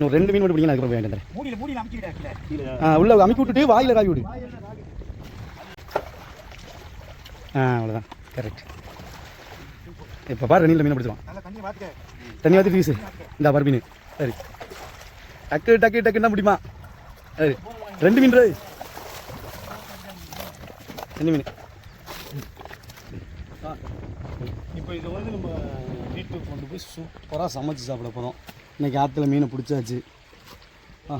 இன்னும் ரெண்டு மீன் மட்டும் பிடிங்க அதுக்கப்புறம் கீழே. ஆ உள்ள அமுக்கி விட்டுட்டு வாயில் காவி விடு. ஆ அவ்வளோதான் கரெக்ட் இப்போ பாரு ரெண்டு மீன் பிடிச்சிருவான். நல்லா தண்ணி வாத்துக்க தண்ணி ஊற்றி வீசு இந்த பாரு மீன். சரி. டக்கு டக்கு டக்குன்னா முடியுமா? சரி. ரெண்டு மீன் ரேய். ரெண்டு மீன். இப்போ இதை வந்து நம்ம வீட்டுக்கு கொண்டு போய் சூப்பராக சமைச்சு சாப்பிட போகிறோம் இன்னைக்கு ஆற்றுல மீனை பிடிச்சாச்சு. ஆ.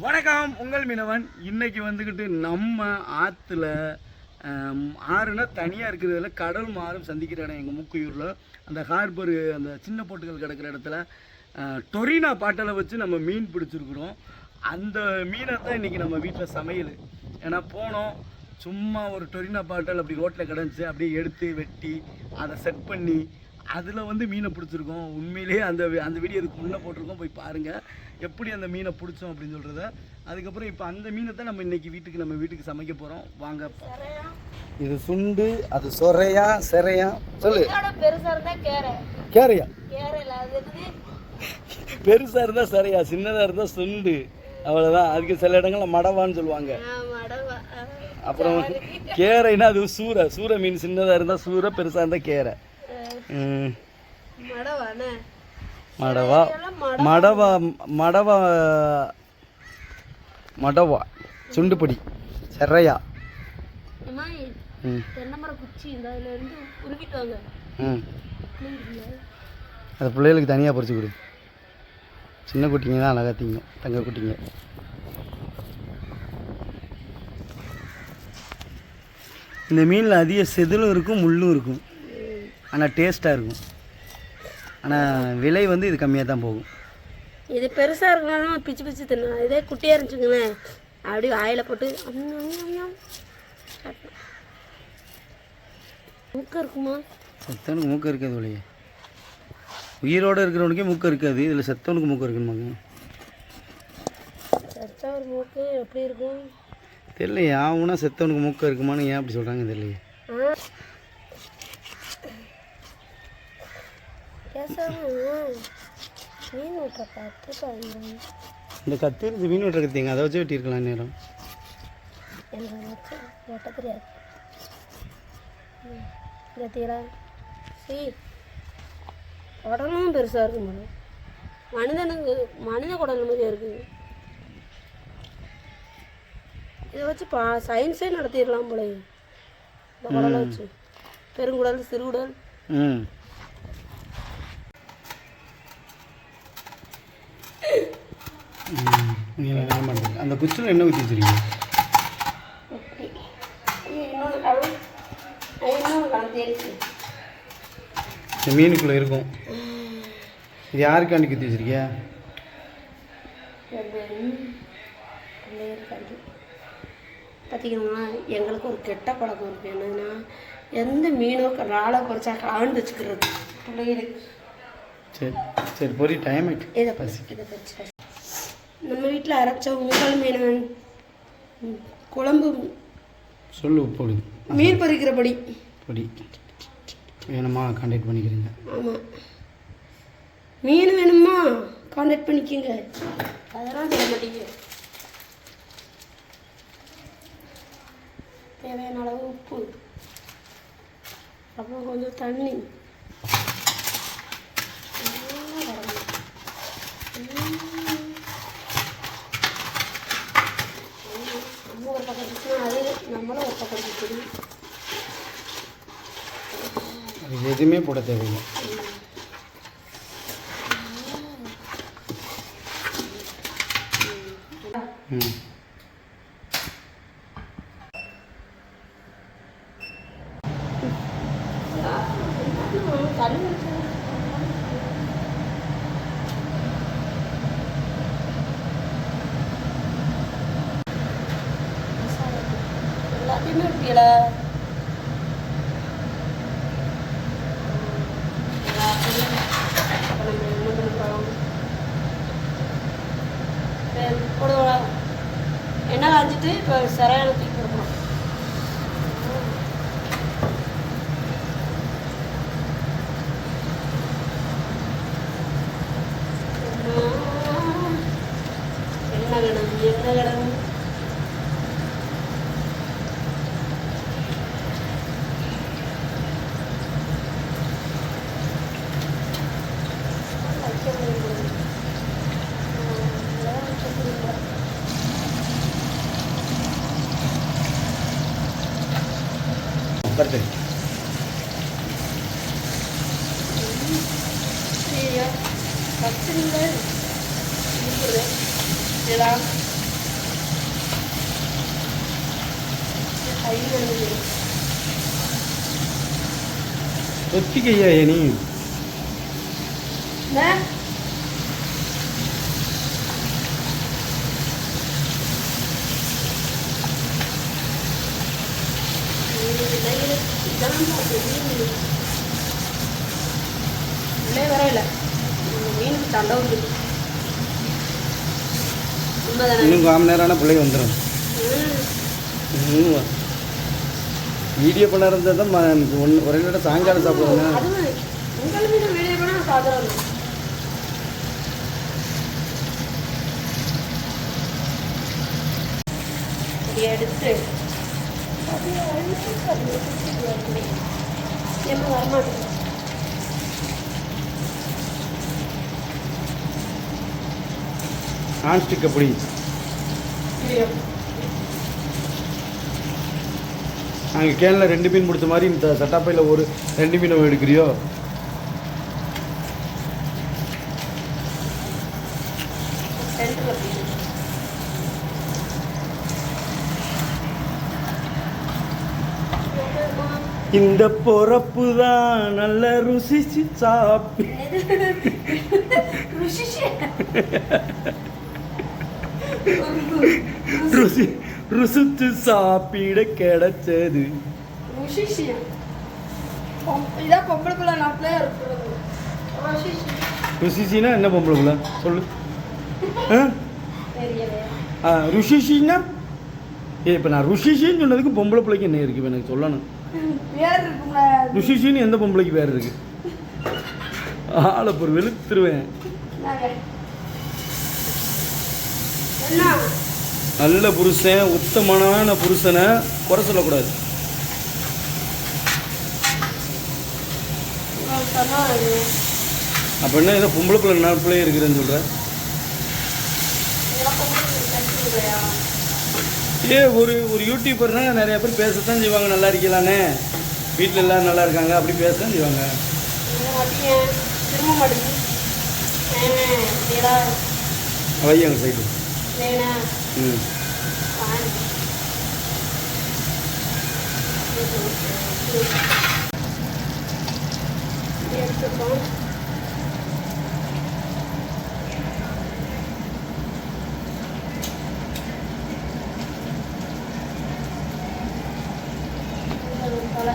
வணக்கம் உங்கள் மீனவன். இன்னைக்கு வந்துக்கிட்டு நம்ம ஆற்றுல ஆறுனா தனியாக இருக்கிறதுல கடல் மாறும் சந்திக்கிற இடம் எங்கள் மூக்குயூரில் அந்த ஹார்பர் அந்த சின்ன போட்டுகள் கிடக்கிற இடத்துல டொரினா பாட்டலை வச்சு நம்ம மீன் பிடிச்சிருக்கிறோம். அந்த மீனை தான் இன்றைக்கி நம்ம வீட்டில் சமையல். ஏன்னா போனோம் சும்மா ஒரு டொரினா பாட்டல் அப்படி ரோட்டில் கிடந்துச்சு அப்படியே எடுத்து வெட்டி அதை செட் பண்ணி அதில் வந்து மீனை பிடிச்சிருக்கோம். உண்மையிலேயே அந்த அந்த வீடியோ இதுக்கு முன்னே போட்டிருக்கோம். போய் பாருங்கள் எப்படி அந்த மீனை பிடிச்சோம் அப்படின்னு சொல்கிறத அதுக்கப்புறம் இப்போ அந்த மீனை தான் நம்ம இன்னைக்கு வீட்டுக்கு நம்ம வீட்டுக்கு சமைக்க போகிறோம் வாங்க இது சுண்டு அது சொரையா செரையா? சொல்லு. கேரையா? கேரைல அது என்னது? பெருசாக இருந்தால் சரியா சின்னதாக இருந்தால் சுண்டு. அவ்வளோதான் அதுக்கு சில இடங்கள்ல மடவான்னு சொல்லுவாங்க. ஆ, மடவா. ஆ. அப்புறம் கேரைனா அது சூரை சூரை மீன் சின்னதாக இருந்தால் சூரை பெருசாக இருந்தால் கேரை. மடவா மடவா. மடவா மடவா ம். புரியுதுங்களா? அது பிள்ளைகளுக்கு தனியாக பறிச்சு கொடு. சின்ன குட்டிங்க தான் அழகா திங்கும் தங்க குட்டிங்க. இந்த மீனில் அதிக செதிலும் இருக்கும் முள்ளும் இருக்கும். ஆனால் டேஸ்ட்டாக இருக்கும். ஆனால் விலை வந்து இது கம்மியாக தான் போகும். இது பெருசா இருக்கனாலும் பிச்சு பிச்சு தின்னலாம். இதே குட்டியா இருந்துச்சுங்களேன். அப்படியே வாயில போட்டு அம், அம், அம், அம். சாப்பிடலாம். மூக்க இருக்குமா? செத்தவனுக்கு மூக்கம் இருக்காது ஒழிய. உயிரோடு இருக்கிறவனுக்கே மூக்கம் இருக்காது. இதில் செத்தவனுக்கு மூக்கம் ஒரு மூக்கு எப்படி இருக்கும்? தெரியலையே ஆகுனா செத்தவனுக்கு மூக்கம் இருக்குமான்னு ஏன் அப்படி சொல்கிறாங்க தெரியலையே. இந்த கத்தி இருந்து மீன் வெட்டுற கத்திங்க அதை வச்சு வெட்டியிருக்கலாம் நேரம் வெட்ட தெரியாது கத்திகளா சீ உடலும் பெருசாக இருக்கு மேடம் மனிதனுக்கு மனித குடல் மாதிரியா இருக்குது இதை வச்சு பா சயின்ஸே நடத்திடலாம் போல இந்த குடலை வச்சு பெருங்குடல் சிறுகுடல் ம் ம், நீ என்ன பண்ணுறீங்க அந்த குச்சியில் என்ன ஊற்றி வச்சிருக்கீங்க? இந்த மீனுக்குள்ளே இருக்கும். இது யாருக்காண்டி குத்தி வச்சிருக்கியா பார்த்தீங்கன்னா எங்களுக்கு ஒரு கெட்ட பழக்கம் இருக்குது என்னன்னா எந்த மீனோ ராளை பொறிச்சா காண்டு வச்சுக்கிறது. பிள்ளைகளுக்கு. சரி சரி பொறி டைம் ஆயிட்டு. இதை பசி இதை பற்றி நம்ம வீட்டில் அரைச்ச உங்கள் மீன் குழம்பு சொல்லு போடு. மீன் பொரிக்கிற பொடி. பொடி. வேணுமா கான்டாக்ட் பண்ணிக்கிறீங்க. ஆமாம் மீன் வேணுமா? கான்டாக்ட் பண்ணிக்கோங்க. அதெல்லாம் சொல்ல மாட்டீங்க. தேவையான அளவு உப்பு. அப்புறம் கொஞ்சம் தண்ணி நம்ம ஒரு பக்கம் இருந்துச்சுன்னா ஒரு பக்கம் இருக்குது அது எதுவுமே போட தேவையில்லை. ம். கூட எண்ணெய் காஞ்சிட்டு இப்போ சிறையான தூக்கி கொடுக்கணும் என்ன கிடந்து என்ன கிடந்து கத்துங்கள் ஏதா கையில் ஒத்திக்கையா நீ உள்ளே வரையில மீனுக்கு தண்டை வந்து இன்னும் கால் மணி நேரம் ஆனால் பிள்ளைங்க வந்துடும். வீடியோ பண்ண இருந்தால் தான் ஒன்று ஒரே நேரம் சாயங்காலம் சாப்பிடுவாங்க எடுத்து. அப்படியே அழுத்தி அப்படியே குத்திட்டு நான்ஸ்டிக் நாங்கள் கேனில் ரெண்டு மீன் கொடுத்த மாதிரி இந்த சட்டாப்பையில் ஒரு ரெண்டு மீன் எடுக்கிறியோ? இந்த பொறப்பு தான் நல்ல ருசிச்சு சாப்பி ருசி ருசிச்சு சாப்பிட கிடைச்சது. ருசிச்சின்னா என்ன பொம்பளை புள்ள சொல்லு ருஷிஷின்னா ஏ இப்போ நான் ருஷிஷின்னு சொன்னதுக்கு பொம்பளை பிள்ளைக்கு என்ன இருக்கு? எனக்கு சொல்லணும். ருஷிஷின்னு எந்த பொம்பளைக்கு பேர் இருக்கு? ஆளை ஒரு வெளுத்துருவேன் நல்ல புருஷன் உத்தமனான புருஷனை குறை சொல்லக்கூடாது. அப்போ என்ன ஏதோ பொம்பளை பிள்ளை நாலு பிள்ளை இருக்குதுன்னு சொல்கிற? ஏ ஒரு ஒரு யூடியூபர்னா நிறைய பேர் பேசத்தான் செய்வாங்க நல்லா இருக்கலானே. வீட்டில் எல்லாரும் நல்லா இருக்காங்க அப்படி பேசத்தான் செய்வாங்க. நீங்க மாட்டீங்க திரும்ப மாட்டீங்க வேணே இதா வை எங்கள் சைடு. வேணா ம் வாங்க எடுத்துப்போம் போல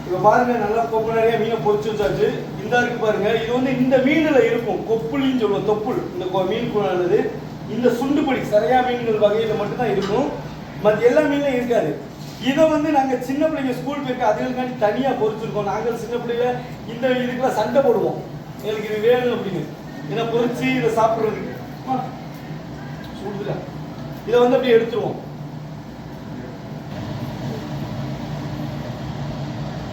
இப்போ பாருங்க நல்லா கொப்பு நிறைய மீனை பொறிச்சு வச்சாச்சு இந்த இருக்கு பாருங்க இது வந்து இந்த மீனில் இருக்கும். கொப்புளின்னு சொல்லுவோம் தொப்புள். இந்த கொ- மீன் குழந்தை இந்த சுண்டுபடி சரியா மீன்கள் வகையில் மட்டும்தான் இருக்கும். மற்ற எல்லா மீன்லையும் இருக்காது. இதை வந்து நாங்கள் சின்ன பிள்ளைங்க ஸ்கூல் போயிருக்க அதுகளுக்காண்டி தனியாக பொறிச்சிருக்கோம் நாங்கள் சின்ன பிள்ளைங்க இந்த இதுக்கெல்லாம் சண்டை போடுவோம். எங்களுக்கு இது வேணும் அப்படின்னு. இதை பொறிச்சு இதை சாப்பிட்றதுக்கு. சூடுதுல. இதை வந்து அப்படியே எடுத்துருவோம்.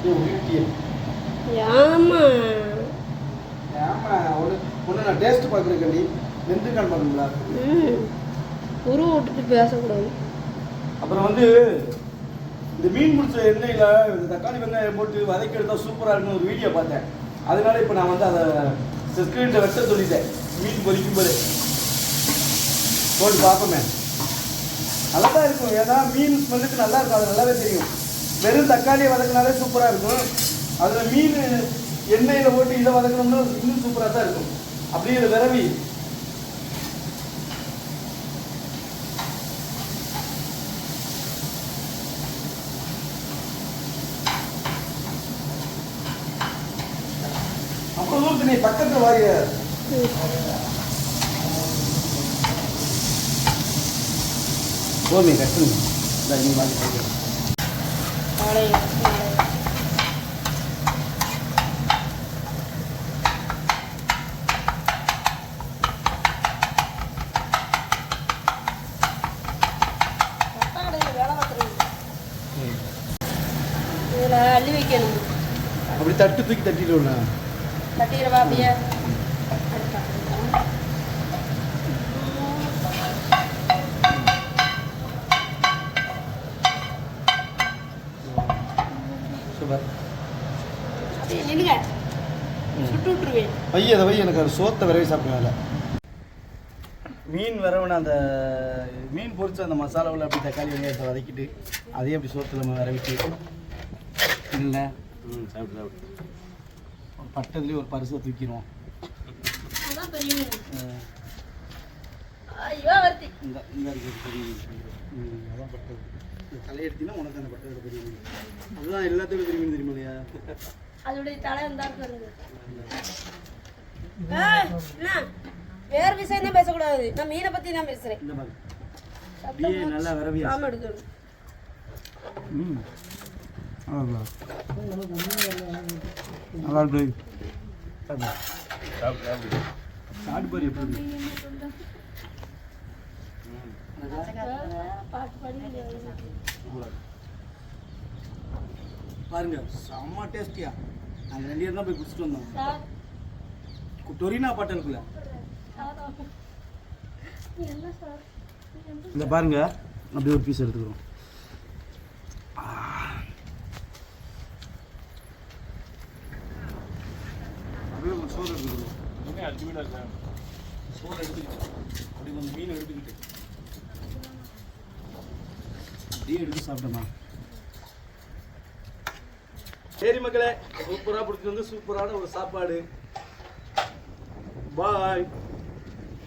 இது உருட்டியம். ஆமா. ஆமா ஒன்று நான் டேஸ்ட் பார்க்குறேன் வெந்துக்கான் பண்ணுங்களா ம். உரு விட்டுட்டு பேசக்கூடாது. அப்புறம் வந்து இந்த மீன் முடிச்ச எண்ணெயில் இந்த தக்காளி வெங்காயம் போட்டு வதக்கி எடுத்தால் சூப்பராக இருக்குன்னு ஒரு வீடியோ பார்த்தேன். அதனால இப்போ நான் வந்து அதை ஸ்க்ரீனில் வெட்ட சொல்லிட்டேன். மீன் பொரிக்கும் போது. போட்டு பார்ப்போமே. நல்லா தான் இருக்கும். ஏன்னா மீன் ஸ்மெல்லுக்கு நல்லா இருக்கும். அது நல்லாவே தெரியும். வெறும் தக்காளியை வதக்கினாலே சூப்பராக இருக்கும். அதில் மீன் எண்ணெயில் போட்டு இதை வதக்கணும்னா இன்னும் சூப்பராக தான் இருக்கும். அப்படியே இதை விரவி. அப்புறம் தூரத்து நீ பக்கத்தில் வாரிய கோமி கட்டுங்க. இந்த நீ நாளைய இதில் அள்ளி வைக்கணும். அப்படி தட்டு தூக்கி தட்டிடுவோண்ணா தட்டிடுவா அப்படியே சுட்டு விட்டுருவேன் வை அதை வை எனக்கு அது சோத்தை விரவி சாப்பிடுவேன்ல மீன் வரவன அந்த மீன் பொரிச்ச அந்த மசாலாவில் அப்படி தக்காளி வெங்காயத்தை வதக்கிட்டு அதே அப்படி சோத்தில் நம்ம விரவிட்டு இல்லை ம் சாப்பிட்டு சாப்பிட்டு ஒரு பட்டத்துலேயே ஒரு பரிசை தூக்கிடுவோம். இந்த இந்த இருக்கிறது பெரிய மீன் ம், அதான் பட்டது. இந்த தலையெடுத்தினா உனக்கு அந்த பட்டது பெரிய மீன். அதுதான் எல்லாத்தையும் பெரிய மீன் தெரியுமா இல்லையா? அதோடைய தலை இருந்தா என்ன வேற விஷயம் தான் பேசக்கூடாது. நான் மீனை பத்தி தான் பேசுறேன். நல்லா விரவியா? காம எடுக்கணும் நல்லா இருக்கு. சாப்பிட்டு பாரு எப்படி பாருங்க செம்ம டேஸ்டியா நாங்கள் ரெண்டு பேரும் தான் போய் குடிச்சிட்டு வந்தோம். சார். டொரினா பாட்டலுக்குள்ள சார் என்ன சார்? இந்த பாருங்க. அப்படியே ஒரு பீஸ் எடுத்துக்கிறோம். அப்படியே ஒரு சோறு எடுத்துக்கிறோம். அல்டிமேட்டாக இருக்கேன் சோறு எடுத்துக்கிட்டு அப்படி கொஞ்சம் மீன் எடுத்துக்கிட்டு. அப்படியே எடுத்து சாப்பிட்டோமா? சரி மக்களே சூப்பராக பிடிச்சி வந்து சூப்பரான ஒரு சாப்பாடு. பாய்